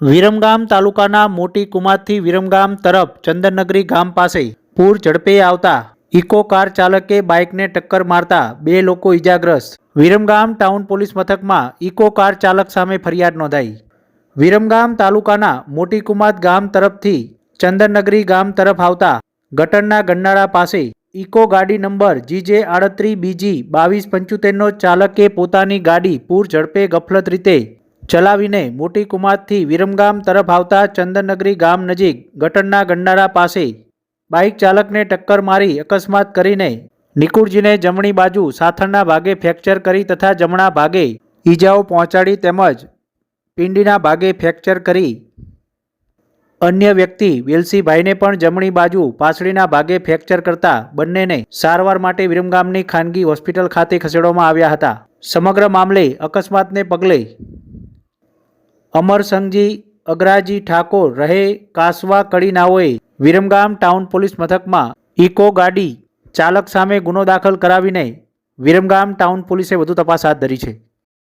વિરમગામ તાલુકાના મોટી કુમારથી વિરમગામ તરફ ચંદનનગરી ગામ પાસે પૂર ઝડપે આવતા ઇકો કાર ચાલકે બાઇકને ટક્કર મારતા બે લોકો ઇજાગ્રસ્ત વિરમગામ ટાઉન પોલીસ મથકમાં ઇકો કાર ચાલક સામે ફરિયાદ નોંધાઈ. વિરમગામ તાલુકાના મોટી કુમાત ગામ તરફથી ચંદનનગરી ગામ તરફ આવતા ગટરના ગન્નાળા પાસે ઇકો ગાડી નંબર જીજે આડત્રીસ બીજી બાવીસ પંચોતેરનો ચાલકે પોતાની ગાડી પૂર ઝડપે ગફલત રીતે ચલાવીને મોટી કુમાતથી વિરમગામ તરફ આવતા ચંદનનગરી ગામ નજીક ગટરના ગંડારા પાસે બાઇક ચાલકને ટક્કર મારી અકસ્માત કરીને નિકુળજીને જમણી બાજુ સાથળના ભાગે ફ્રેક્ચર કરી તથા જમણા ભાગે ઈજાઓ પહોંચાડી તેમજ પિંડીના ભાગે ફ્રેક્ચર કરી અન્ય વ્યક્તિ વેલસીભાઈને પણ જમણી બાજુ પાછળીના ભાગે ફ્રેક્ચર કરતા બંનેને સારવાર માટે વિરમગામની ખાનગી હોસ્પિટલ ખાતે ખસેડવામાં આવ્યા હતા. સમગ્ર મામલે અકસ્માતને પગલે અમરસંગજી, અગરાજી ઠાકોર રહે કાસવા કડીનાઓએ. વિરમગામ ટાઉન પોલીસ મથકમાં ઇકો ગાડી ચાલક સામે ગુનો દાખલ કરાવીને વિરમગામ ટાઉન પોલીસે વધુ તપાસ હાથ ધરી છે.